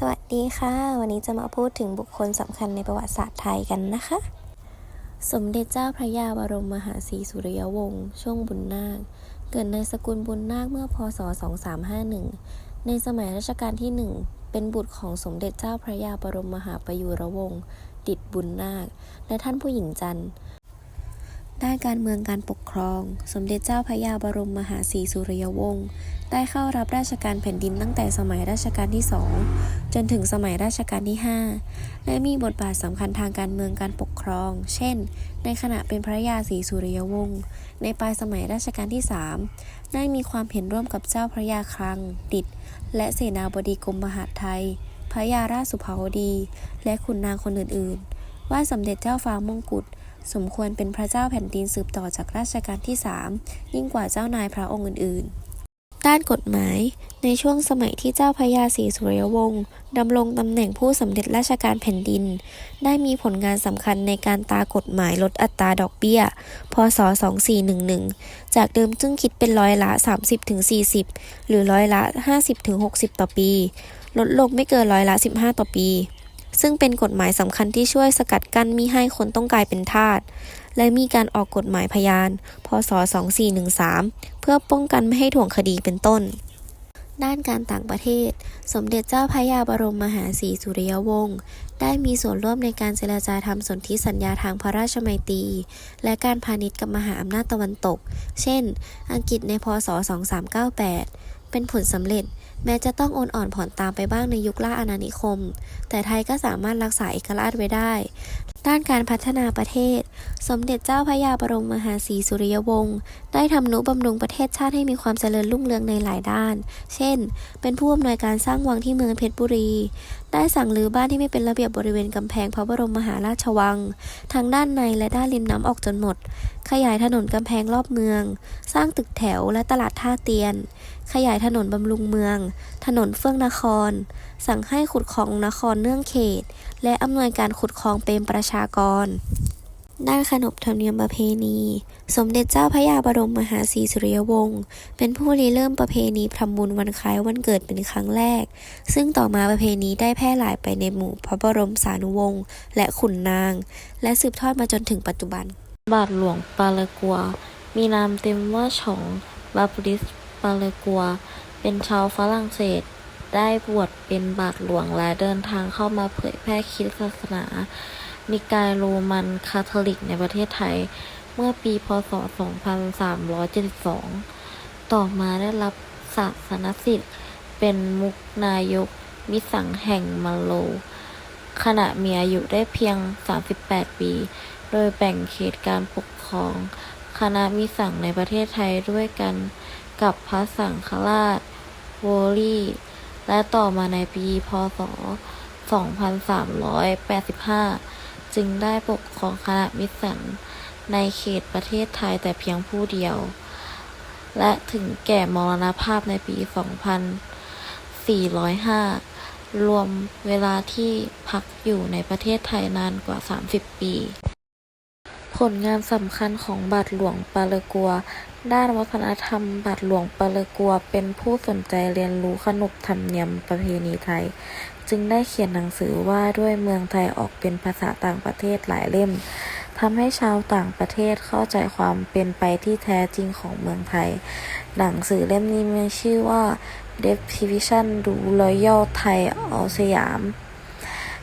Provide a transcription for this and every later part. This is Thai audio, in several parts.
สวัสดีค่ะ วันนี้จะมาพูดถึงบุคคลสำคัญในประวัติศาสตร์ไทยกันนะคะ สมเด็จเจ้าพระยาบรมมหาศรีสุริยวงศ์ช่วงบุญนาค เกิดในสกุลบุญนาคเมื่อพศ 2351 ในสมัยรัชกาลที่หนึ่งเป็นบุตรของสมเด็จเจ้าพระยาบรมมหาประยุรวงศ์ดิตบุญนาค และท่านผู้หญิงจันทร์ ด้านการเมืองการปกครอง สมเด็จเจ้าพระยาบรมมหาศรีสุริยวงศ์ได้เข้ารับราชการแผ่นดินตั้งแต่สมัยรัชกาลที่สองจนถึงสมัยรัชกาลที่ 5 และมีบทบาทสำคัญทางการเมืองการปกครอง เช่น ในขณะเป็นพระยาศรีสุริยวงศ์ในปลายสมัยรัชกาลที่ 3 ได้มีความเห็นร่วมกับเจ้าพระยาคลัง ดิษฐ์และเสนาบดีกรมมหาดไทย พระยาราชสุภาวดี และขุนนางคนอื่น ๆ ว่าสมเด็จเจ้าฟ้ามงกุฎ สมควรเป็นพระเจ้าแผ่นดินสืบต่อจากรัชกาลที่ 3 ยิ่งกว่าเจ้านายพระองค์อื่นๆ ด้านกฎหมาย ในช่วงสมัยที่เจ้าพระยาศรีสุริยวงศ์ดำรงตำแหน่งผู้สำเร็จราชการแผ่นดิน ได้มีผลงานสำคัญในการตากฎหมายลดอัตราดอกเบี้ย พศ 2411 จากเดิมซึ่งคิดเป็นร้อยละ 30-40 หรือร้อยละ 50-60 ต่อปี ลดลงไม่เกินร้อยละ 15 ต่อปี ซึ่งเป็นกฎหมายสำคัญที่ช่วยสกัดกั้นมิให้คนต้องกลายเป็นทาส และมีการออกกฎหมายพยาน พศ 2413 เพื่อป้องกันไม่ให้ถ่วงคดีเป็นต้น ด้านการต่างประเทศ สมเด็จเจ้าพระยาบรมมหาศรีสุริยวงศ์ได้มีส่วนร่วมในการเจรจาทำสนธิสัญญาทางพระราชมัยตรี และการพาณิชย์กับมหาอำนาจตะวันตก เช่น อังกฤษในพศ 2398 เป็นผลสำเร็จ แม้จะต้องโอนอ่อนผ่อนตามไปบ้างในยุคล่าอาณานิคม แต่ไทยก็สามารถรักษาเอกราชไว้ได้ ด้านการพัฒนาประเทศ สมเด็จเจ้าพระยาบรมมหาศรีสุริยวงศ์ได้ทำนุบำรุงประเทศชาติให้มีความเจริญรุ่งเรืองในหลายด้าน เช่น เป็นผู้อำนวยการสร้างวังที่เมืองเพชรบุรี ได้สั่งรื้อบ้านที่ไม่เป็นระเบียบบริเวณกำแพงพระบรมมหาราชวัง ทั้งด้านในและด้านริมน้ำออกจนหมด ขยายถนนกำแพงรอบเมือง สร้างตึกแถวและตลาดท่าเตียน ขยายถนนบำรุงเมือง ถนนเฟื่องนคร สั่งให้ขุดคลองนครเนื่องเขต และอำนวยการขุดคลองเปรมประชากร ด้านขนบธรรมเนียมประเพณี สมเด็จเจ้าพระยาบรมมหาศรีสุริยวงศ์เป็นผู้ริเริ่มประเพณีทำบุญวันคล้ายวันเกิดเป็นครั้งแรก ซึ่งต่อมาประเพณีได้แพร่หลายไปในหมู่พระบรมสานุวงศ์และขุนนาง และสืบทอดมาจนถึงปัจจุบัน บาทหลวงปาเลกัว มีนามเต็มว่าฉองบาปริสปาเลกัว เป็นชาวฝรั่งเศส ได้บวชเป็นบาทหลวงและเดินทางเข้ามาเผยแพร่คริสตศาสนา นิกายโรมันคาทอลิกในประเทศไทย เมื่อปีพศ 2372 ต่อมาได้รับศาสนสิทธิ์ เป็นมุกนายกมิสังแห่งมาโล ขณะมีอายุได้เพียง 38 ปี โดยแบ่งเขตการปกครองคณะมิสังในประเทศไทยด้วยกันกับพระสังฆราชโวลี และต่อมาในปีพศ 2385 จึงได้ปกครองคณะมิสังในเขตประเทศไทยแต่เพียงผู้เดียว และถึงแก่มรณภาพในปี 2405 รวมเวลาที่พักอยู่ในประเทศไทยนานกว่า 30 ปี ผลงานสำคัญของบาทหลวงปาเลกัวด้านวัฒนธรรมบาทหลวงปาเลกัว เป็นผู้สนใจเรียนรู้ขนบธรรมเนียมประเพณีไทย จึงได้เขียนหนังสือว่าด้วยเมืองไทยออกเป็นภาษาต่างประเทศหลายเล่มทำให้ชาวต่างประเทศเข้าใจความเป็นไปที่แท้จริงของเมืองไทย หนังสือเล่มนี้มีชื่อว่า Definition ดู Royal Thai อสยาม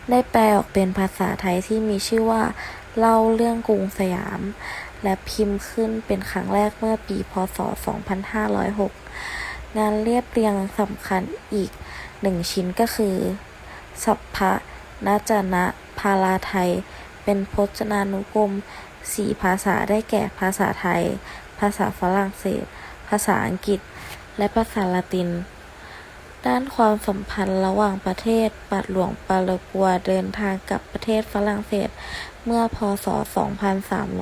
ได้แปลออกเป็นภาษาไทยที่มีชื่อว่า เล่าเรื่องกรุงสยาม และพิมพ์ขึ้นเป็นครั้งแรกเมื่อปี พศ 2506 งานเรียบเรียงสำคัญอีกหนึ่งชิ้นก็คือ สัพพะนาจนะพาลาไทย เป็นพจนานุกรมสี่ภาษาได้แก่ภาษาไทย ภาษาฝรั่งเศส ภาษาอังกฤษ และภาษาละติน ด้านความสัมพันธ์ระหว่างประเทศบาทหลวงปาเลกัวเดินทางกับประเทศฝรั่งเศส เมื่อพศ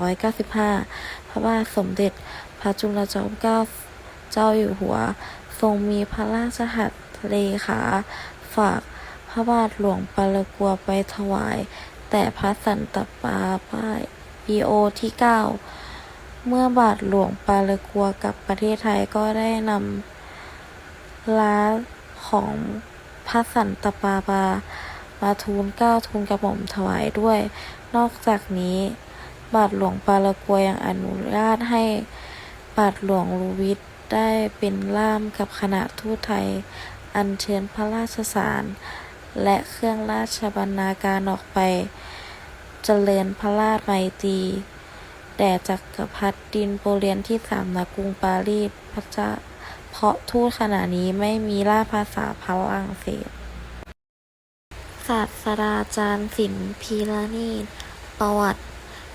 2395 พระบาทสมเด็จพระจุลจอมเกล้าเจ้าอยู่หัว ทรงมีพระราชหัตถเลขา ฝากพระบาทหลวงปาเลกัวไปถวาย แต่พระสันตะปาป้ายปีโอที่ 9 เมื่อบาทหลวงปาเลกัวกลับประเทศไทยก็ได้นำล้าของพระสันตะปาปามาทูลเก้าทูลกระหม่อมถวายด้วย นอกจากนี้ บาทหลวงปาลกัวยังอนุญาตให้บาทหลวงลูวิทได้เป็นล่ามกับคณะทูตไทย อัญเชิญพระราชสาร และเครื่องราชบรรณาการออกไป เจริญพระราชไมตรีแด่จักรพรรดินโปเลียนที่สามณกรุงปารีสพระเจ้าเพราะทูตขณะนี้ไม่มีล่ามภาษาฝรั่งเศสศาสตราจารย์ศิลป์พีรานีด ประวัติ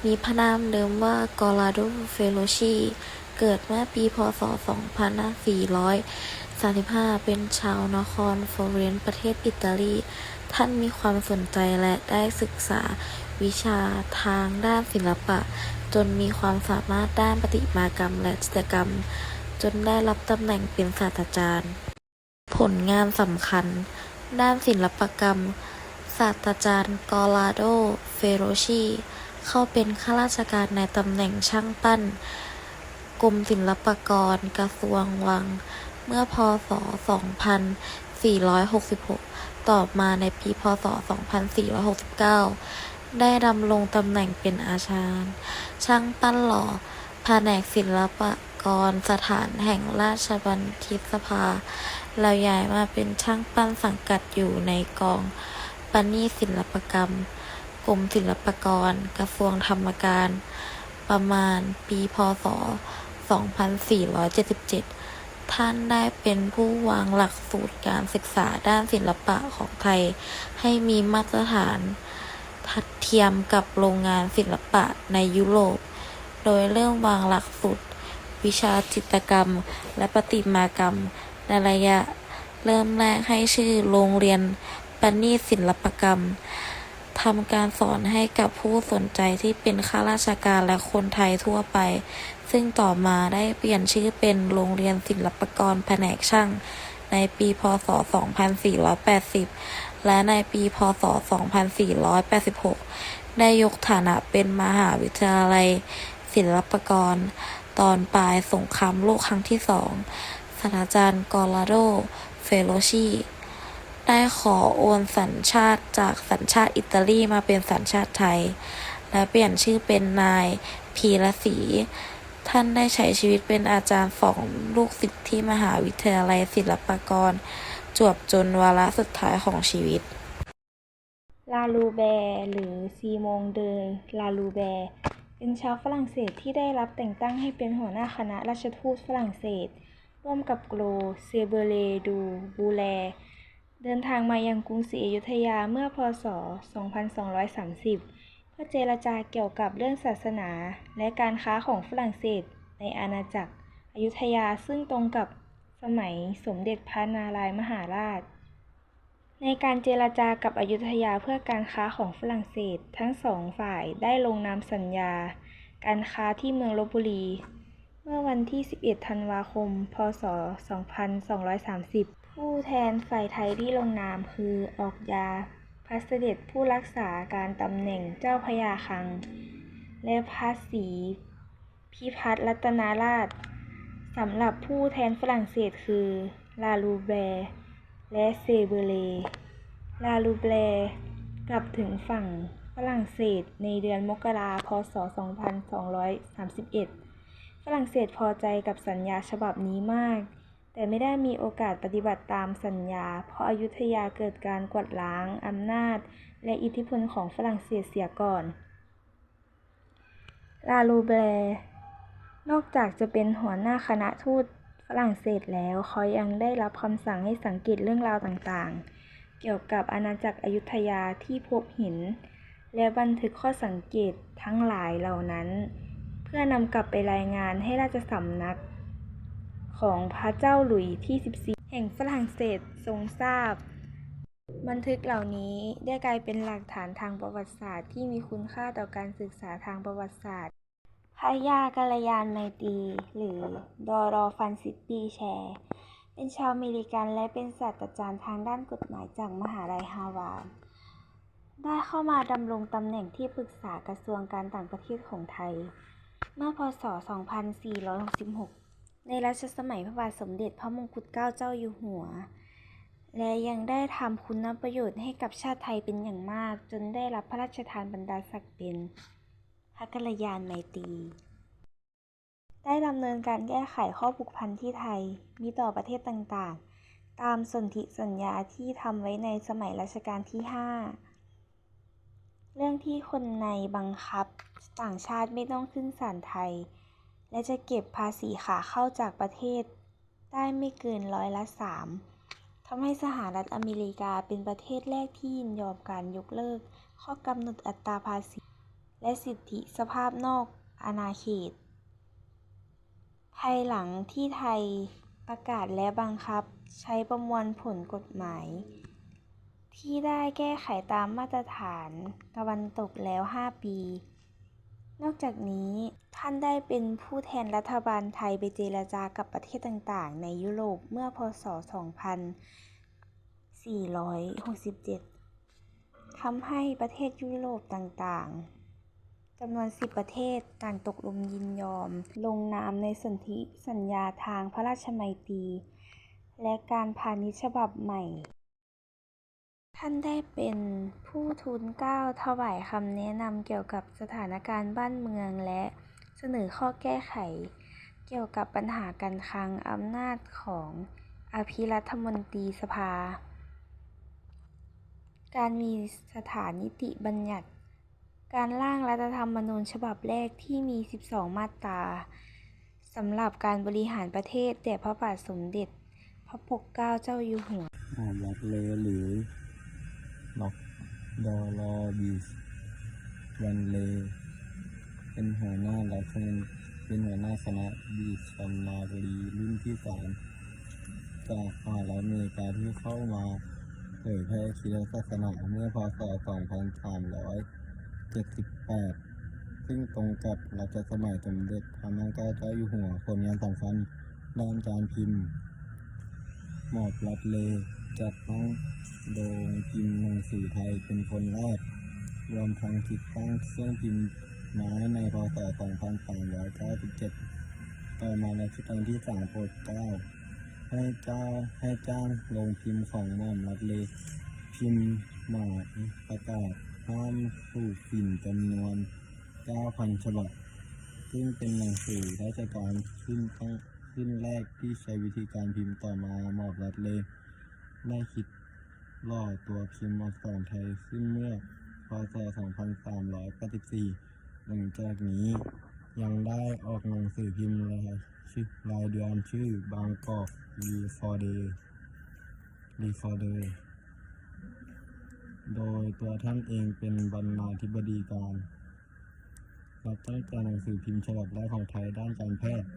มีพระนามเดิมว่ากอลาโด เฟโลชี เกิดเมื่อปี พศ 2435 เป็นชาวนครฟลอเรนซ์ประเทศอิตาลี ท่านมีความสนใจและได้ศึกษาวิชาทางด้านศิลปะ จนมีความสามารถด้านประติมากรรมและจิตรกรรม จนได้รับตำแหน่งเป็นศาสตราจารย์ ผลงานสำคัญ ด้านศิลปกรรม ศาสตราจารย์กอลาโด เฟโรชี เข้าเป็นข้าราชการในตำแหน่งช่างปั้น กรมศิลปากร กระทรวงวัง เมื่อพศ 2466 ต่อมาในปีพศ 2469 ได้ดำรงตำแหน่งเป็นอาจารย์ช่างปั้นหล่อแผนกศิลปากรสถานแห่งราชบัณฑิตสภา แล้วย้ายมาเป็นช่างปั้นสังกัดอยู่ในกอง ปณีศิลปกรรม กรมศิลปากร กระทรวงธรรมการ ประมาณปีพศ 2477 ท่านได้เป็นผู้วางหลักสูตรการศึกษาด้านศิลปะของไทย ให้มีมาตรฐาน ทัดเทียมกับโรงงานศิลปะในยุโรป โดยเริ่มวางหลักสูตรวิชาจิตรกรรม และประติมากรรมในระยะเริ่มแรกให้ชื่อโรงเรียน ปณีศิลปกรรมทำการสอนให้กับผู้สนใจที่เป็นข้าราชการและคนไทยทั่วไป ซึ่งต่อมาได้เปลี่ยนชื่อเป็นโรงเรียนศิลปกรแผนกช่าง ในปีพศ 2480 และในปีพศ 2486 ได้ยกฐานะเป็นมหาวิทยาลัย ศิลปกร ตอนปลายสงครามโลกครั้งที่สองศาสตราจารย์กอลาโด เฟโลชี ได้ขอโอนสัญชาติจากสัญชาติอิตาลีมาเป็นสัญชาติไทย และเปลี่ยนชื่อเป็นนายพีรศรีท่านได้ใช้ชีวิตเป็นอาจารย์สอนลูกศิษย์ที่มหาวิทยาลัยศิลปากร จวบจนวาระสุดท้ายของชีวิต ลาลูแบร์หรือซีมงเดยลาลูแบร์เป็นชาวฝรั่งเศสที่ได้รับแต่งตั้งให้เป็นหัวหน้าคณะราชทูตฝรั่งเศส ร่วมกับโกลเซเบเลดูบูแล เดินทางมายังกรุงศรีอยุธยาเมื่อพศ 2230 เพื่อเจรจาเกี่ยวกับเรื่องศาสนาและการค้าของฝรั่งเศสในอาณาจักรอยุธยาซึ่งตรงกับสมัยสมเด็จพระนารายมหาราช ในการเจรจากับอยุธยาเพื่อการค้าของฝรั่งเศส ทั้งสองฝ่ายได้ลงนามสัญญา การค้าที่เมืองลบบุรี เมื่อวันที่ 11 ธันวาคม พศ 2230 ผู้แทนฝ่ายไทยที่ลงนามคือออกยาพระเสด็จผู้รักษาการตำแหน่งเจ้าพยาคลัง และพระศรีพิพัฒน์รัตนาราชสำหรับผู้แทนฝรั่งเศสคือ ลาลูแบร์และเซเบเล ลาลูแบร์กลับถึงฝั่งฝรั่งเศสในเดือนมกราคมพศ 2231 ฝรั่งเศสพอใจกับสัญญาฉบับนี้มาก แต่ไม่ได้มีโอกาสปฏิบัติตามสัญญา เพราะอยุธยาเกิดการกวาดล้างอำนาจ และอิทธิพลของฝรั่งเศสเสียก่อน ลาลูแบร์นอกจากจะเป็นหัวหน้าคณะทูตฝรั่งเศสแล้วเขายังได้รับคำสั่งให้สังเกตเรื่องราวต่างๆ เกี่ยวกับอาณาจักรอยุธยาที่พบเห็นและบันทึกข้อสังเกตทั้งหลายเหล่านั้น เพื่อนำกลับไปรายงานให้ราชสำนัก ของพระเจ้าหลุยส์ที่ 14 แห่งฝรั่งเศสทรงทราบ บันทึกเหล่านี้ได้กลายเป็นหลักฐานทางประวัติศาสตร์ที่มีคุณค่าต่อการศึกษาทางประวัติศาสตร์พระยากัลยาณไมตรีหรือดอรอฟันซิตปีแชร์ เป็นชาวอเมริกันและเป็นศาสตราจารย์ทางด้านกฎหมายจากมหาลัยฮาวาร์ดได้เข้ามาดำรงตำแหน่งที่ปรึกษากระทรวงการต่างประเทศของไทย เมื่อพศ 2466 ในรัชสมัยพระบาทสมเด็จพระมงกุฎเกล้าเจ้าอยู่หัว และยังได้ทำคุณประโยชน์ให้กับชาติไทยเป็นอย่างมาก จนได้รับพระราชทานบรรดาศักดิ์เป็นพระกัลยาณไมตรีได้ดำเนินการแก้ไขข้อผูกพันที่ไทยมีต่อประเทศต่างๆ ตามสนธิสัญญาที่ทำไว้ในสมัยรัชกาลที่ 5 เรื่องที่คนในบังคับต่างชาติไม่ต้องขึ้นศาลไทย และจะเก็บภาษีขาเข้าจากประเทศได้ไม่เกินร้อยละสามทำให้สหรัฐอเมริกาเป็นประเทศแรกที่ยินยอมการยกเลิก ข้อกำหนดอัตราภาษี และสิทธิสภาพนอกอาณาเขต ภายหลังที่ไทยประกาศและบังคับใช้ประมวลผลกฎหมาย ที่ได้แก้ไขตามมาตรฐานตะวันตกแล้ว 5 ปี นอกจากนี้ท่านได้เป็นผู้แทนรัฐบาลไทยไปเจรจากับประเทศต่างๆ ในยุโรปเมื่อพศ 2467ทำให้ประเทศยุโรปต่างๆจำนวน 10 ประเทศต่างตกลงยินยอม ลงนามในสนธิสัญญาทางพระราชมัยตรีและการพาณิชย์ฉบับใหม่ ท่านได้เป็นผู้ทูลเกล้าถวายคำแนะนำเกี่ยวกับสถานการณ์บ้านเมืองและเสนอข้อแก้ไข เกี่ยวกับปัญหาการคลังอำนาจของอภิรัฐมนตรีสภา การมีสถานนิติบัญญัติ การร่างรัฐธรรมนูญฉบับแรกที่มี 12 มาตราสำหรับการบริหารประเทศแด่พระบาทสมเด็จ พระปกเกล้าเจ้าอยู่หัวอาล็อกเลหรือ ล็อกดอลอบีสวันเลเป็นหัวหน้ารัฐมนเป็นหัวหน้าคณะบีชันนาบรีรุ่นที่สามจากสหรัฐอเมริกาที่เข้ามาเผยแพร่คริสตศาสนาเมื่อพศ 2378 ซึ่งตรงกับรัชสมัยสมเด็จพระนางเจ้าเจ้าอยู่หัวผลงานสำคัญด้านการพิมพ์ หมอบรัดเล จัดตั้งโดยพิมพ์หนังสือไทยเป็นคนแรก รวมทั้งติดตั้งเครื่องพิมพ์ไม้ในพศ 2397 ต่อมารัชกาลที่สามโปรดเก้าให้เจ้าให้จ้างโรงพิมพ์ของหม่อมรัดเลพิมพ์หมายประกาศห้ามสูบฝิ่นจำนวน 9,000 ฉบับ ซึ่งเป็นหนังสือราชการขึ้นตั้งขึ้นแรกที่ใช้วิธีการพิมพ์ต่อมาหมอบรัดเล ได้คิดล่อตัวพิมพ์อักษรไทยขึ้นเมื่อพศ 2384 หลังจากนี้ยังได้ออกหนังสือพิมพ์รายชื่อรายเดือนชื่อบางกอกรีฟอร์เดย์รีฟอร์เดย์โดยตัวท่านเองเป็นบรรณาธิบดีการรับตั้งแต่หนังสือพิมพ์ฉบับแรกของไทยด้านการแพทย์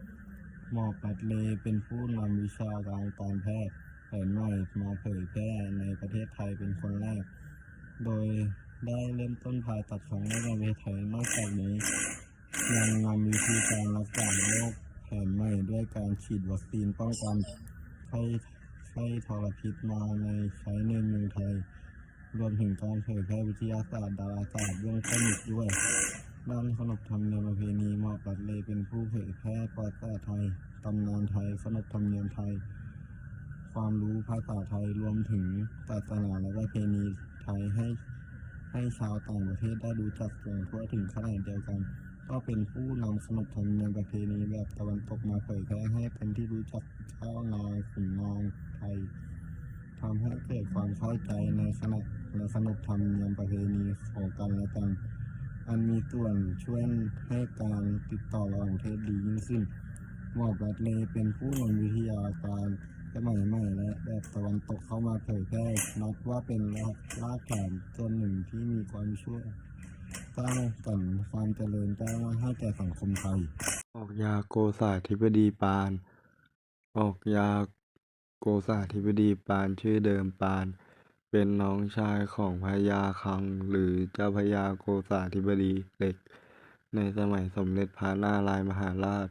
หมอปัดเลเป็นผู้นำวิชาการการแพทย์ ผนใหม่มาเผยแพร่ในประเทศไทยเป็นคนแรก โดยได้เริ่มต้นผ่าตัดครั้งแรกในประเทศไทยนอกจากนี้ ยังนำวิธีการรักษาโรคแผนใหม่ด้วยการฉีดวัคซีนป้องกันไข้ไข้ทรพิษมาในใช้ในเมืองไทย รวมถึงการเผยแพร่วิทยาศาสตร์ดาราศาสตร์เบื้องต้นอีกด้วยด้านขนบธรรมเนียมประเพณีมาะปัดเลยเป็นผู้เผยแพร่ประวัติศาสตร์ไทยตำนานไทยขนบธรรมเนียมไทย ความรู้ภาษาไทยรวมถึงศาสนาและประเพณีไทยให้ ให้ชาวต่างประเทศได้รู้จักอย่างทั่วถึงขนาดเดียวกัน ก็เป็นผู้นำขนบธรรมเนียมประเพณีแบบตะวันตกมาเผยแพร่ให้เป็นที่รู้จักเจ้านายขุนนางไทยทำให้เกิดความเข้าใจในขณะและขนบธรรมเนียมประเพณีของกันและกัน อันมีส่วนช่วยให้การติดต่อระหว่างประเทศดียิ่งขึ้นหมอบัตเลเป็นผู้นำวิทยาการ สมัยใหม่และแบบตะวันตกเข้ามาเผยแพร่นับว่าเป็นรากรากฐานส่วนหนึ่งที่มีความช่วยสร้างสรรค์ความเจริญก้าวหน้าให้แก่สังคมไทย ออกยาโกษาธิบดีปาน ออกยาโกษาธิบดีปานชื่อเดิมปาน เป็นน้องชายของพระยาคัง หรือเจ้าพระยาโกษาธิบดีเหล็ก ในสมัยสมเด็จพระนารายมหาราช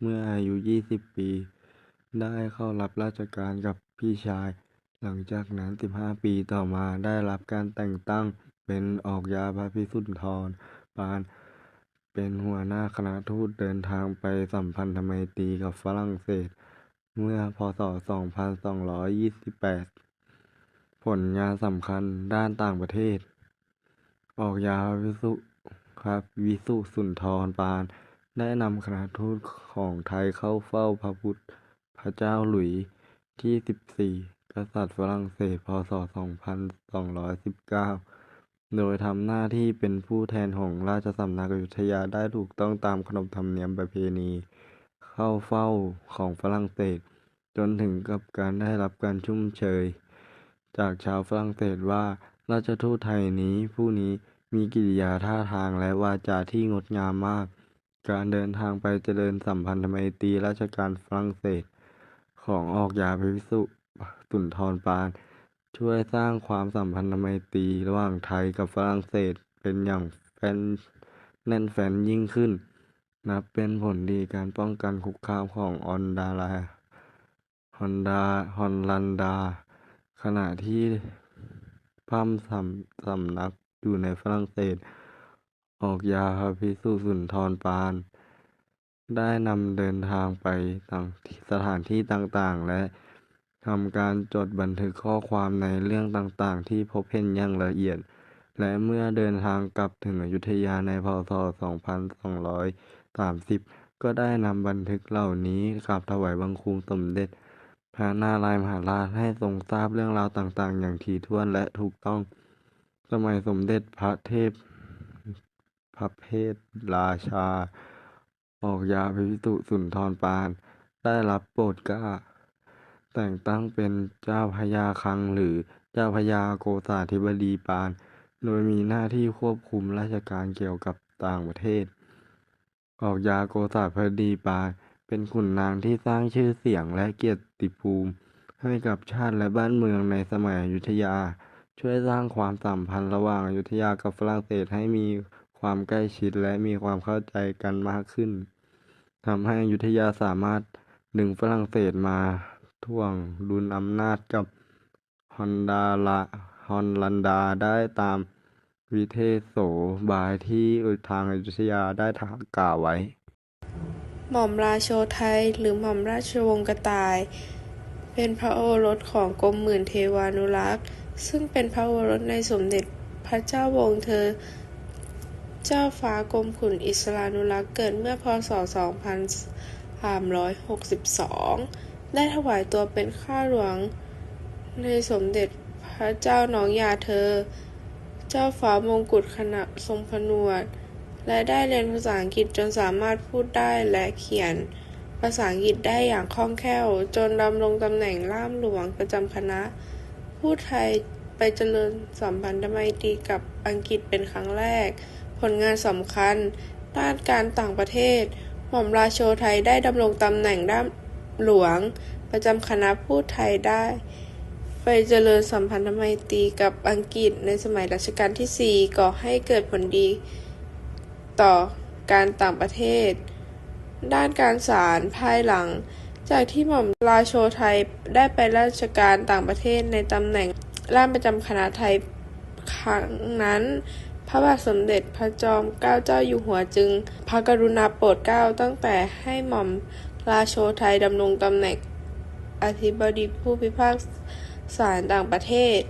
เมื่ออายุ 20 ปี ได้เข้ารับราชการกับพี่ชาย หลังจากนั้น 15 ปีต่อมาได้รับการแต่งตั้งเป็นออกยาพระพิสุทธรปาน เป็นหัวหน้าคณะทูตเดินทางไปสัมพันธไมตรีกับฝรั่งเศส เมื่อพศ 2228 ผลงานสำคัญด้านต่างประเทศ ออกยาวิสุครับวิสุสุนทรปาน ได้นำคณะทูตของไทยเข้าเฝ้าพระพุทธ ระเจ้าหลุยส์ที่ 14 กษัตริย์ฝรั่งเศส พ.ศ.2219 โดยทำหน้าที่เป็นผู้แทนของราชสำนักอยุธยาได้ถูกต้องตามขนบธรรมเนียมประเพณี เข้าเฝ้าของฝรั่งเศส จนถึงกับการได้รับการชุ่มเชย จากชาวฝรั่งเศสว่าราชทูตไทยนี้ผู้นี้มีกิริยาท่าทางและวาจาที่งดงามมาก การเดินทางไปเจริญสัมพันธไมตรีราชการฝรั่งเศส ของออกยาพิสุสุนทรปาน ช่วยสร้างความสัมพันธไมตรีระหว่างไทยกับฝรั่งเศสเป็นอย่างแฟนแน่นแฟนยิ่งขึ้น นับเป็นผลดีการป้องกันคุกคามของออนดาลาฮอนดาฮอนลันดา ขณะที่พร่ำสำสำนักอยู่ในฝรั่งเศส ออกยาพระพิสุสุนทรปาน ได้นำเดินทางไปต่างสถานที่ต่างๆ และทำการจดบันทึกข้อความในเรื่องต่างๆ ที่พบเห็นอย่างละเอียด และเมื่อเดินทางกลับถึงอยุธยาในพศ 2230 ก็ได้นำบันทึกเหล่านี้กราบถวายบังคมสมเด็จ พระนารายมหาราชให้ทรงทราบเรื่องราวต่างๆ อย่างถี่ถ้วนและถูกต้อง สมัยสมเด็จพระเทพพระเพทราชา ออกยาพิพิสุสุนทรปาน ได้รับโปรดเกล้า แต่งตั้งเป็นเจ้าพระยาคังหรือเจ้าพระยาโกษาธิบดีปาน โดยมีหน้าที่ควบคุมราชการเกี่ยวกับต่างประเทศ ออกยาโกษาธิบดีปาน เป็นขุนนางที่สร้างชื่อเสียงและเกียรติภูมิ ให้กับชาติและบ้านเมืองในสมัยอยุธยา ช่วยสร้างความสัมพันธ์ระหว่างอยุธยากับฝรั่งเศสให้มีความใกล้ชิดและมีความเข้าใจกันมากขึ้น ทำให้อยุธยาสามารถดึงฝรั่งเศสมาท่วงดุลอำนาจกับฮอนดาลาฮอนลันดาได้ตามวิเทศโสบายที่ทางอยุธยาได้ถกล่าวไว้ หม่อมราโชไทยหรือหม่อมราชวงศ์กระต่าย เป็นพระโอรสของกรมหมื่นเทวานุรักษ์ ซึ่งเป็นพระโอรสในสมเด็จพระเจ้าวงศ์เธอ เจ้าฟ้ากรมขุนอิสรานุรักษ์เกิดเมื่อพศ 2362 ได้ถวายตัวเป็นข้าหลวงในสมเด็จพระเจ้าน้องยาเธอ เจ้าฟ้ามงกุฎขณะทรงผนวด และได้เรียนภาษาอังกฤษจนสามารถพูดได้และเขียนภาษาอังกฤษได้อย่างคล่องแคล่ว จนดำรงตำแหน่งล่ามหลวงประจำคณะ ผู้ไทยไปเจริญสัมพันธไมตรีกับอังกฤษเป็นครั้งแรก ผลงานสำคัญ ด้านการต่างประเทศ หม่อมราโชไทยได้ดำรงตำแหน่งด้านหลวง ประจำคณะผู้ไทยได้ ไปเจริญสัมพันธไมตรีกับอังกฤษในสมัยรัชกาลที่ 4 ก่อให้เกิดผลดีต่อการต่างประเทศ ด้านการศาลภายหลัง จากที่หม่อมราโชไทยได้ไปราชการต่างประเทศในตำแหน่งล่ามประจำคณะไทยครั้งนั้น พระบาทสมเด็จพระจอมเกล้าเจ้าอยู่หัวจึง พระกรุณาโปรดเกล้าตั้งแต่ให้หม่อมราโชไทยดำรงตำแหน่งอธิบดีผู้พิพากษาต่างประเทศ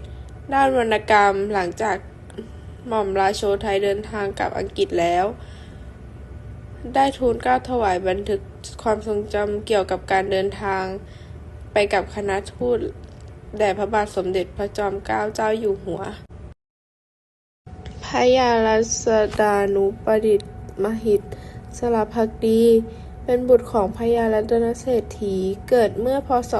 ด้านวรรณกรรมหลังจากหม่อมราโชไทยเดินทางกลับอังกฤษแล้ว ได้ทูลเกล้าถวายบันทึกความทรงจำเกี่ยวกับการเดินทาง ไปกับคณะทูตแด่พระบาทสมเด็จพระจอมเกล้าเจ้าอยู่หัว พระยารัศดานุปดิษฐ์มหิตสรพักดี เป็นบุตรของพระยารัตนเศรษฐี เกิดเมื่อพศ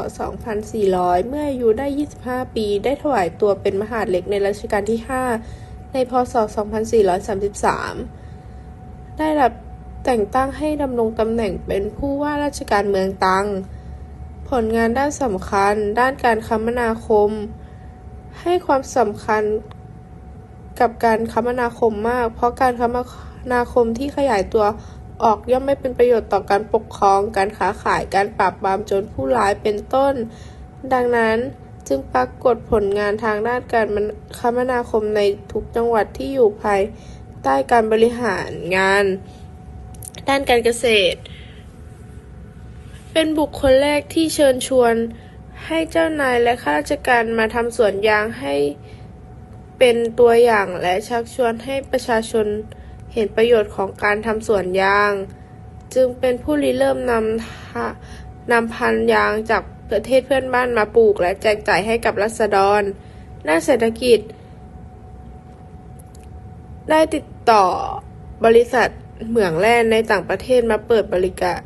2400 เมื่ออายุได้ 25 ปี ได้ถวายตัวเป็นมหาดเล็กในรัชกาลที่ 5 ในพศ 2433 ได้รับแต่งตั้งให้ดำรงตำแหน่งเป็นผู้ว่าราชการเมืองตัง ผลงานด้านสำคัญ ด้านการคมนาคม ให้ความสำคัญ กับการคมนาคมมาก เพราะการคมนาคมที่ขยายตัวออกย่อมไม่เป็นประโยชน์ต่อการปกครอง การค้าขาย การปราบปรามโจรผู้ร้ายเป็นต้น ดังนั้นจึงปรากฏผลงานทางด้านการคมนาคมในทุกจังหวัดที่อยู่ภายใต้การบริหารงาน ด้านการเกษตร เป็นบุคคลแรกที่เชิญชวนให้เจ้านายและข้าราชการมาทำสวนยางให้ เป็นตัวอย่างและชักชวนให้ประชาชนเห็นประโยชน์ของการทำสวนยาง จึงเป็นผู้ริเริ่มนำนำพันยางจากประเทศเพื่อนบ้านมาปลูก และแจกจ่ายให้กับรัษฎรด้านเศรษฐกิจ ได้ติดต่อบริษัทเหมืองแร่ในต่างประเทศมาเปิดบริการ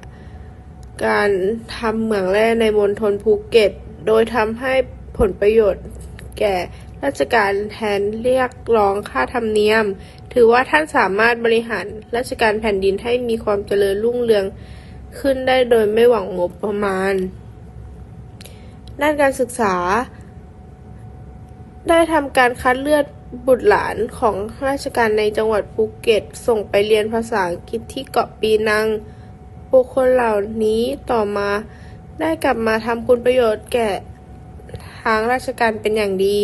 การทำเหมืองแร่ในมณฑลภูเก็ต โดยทำให้ผลประโยชน์แก่ ราชการแทนเรียกร้องค่าธรรมเนียม ถือว่าท่านสามารถบริหารราชการแผ่นดินให้มีความเจริญรุ่งเรืองขึ้นได้โดยไม่หวังงบประมาณ ด้านการศึกษา ได้ทำการคัดเลือกบุตรหลานของราชการในจังหวัดภูเก็ต ส่งไปเรียนภาษาอังกฤษที่เกาะปีนังบุคคลเหล่านี้ต่อมาได้กลับมาทำคุณประโยชน์แก่ทางราชการเป็นอย่างดี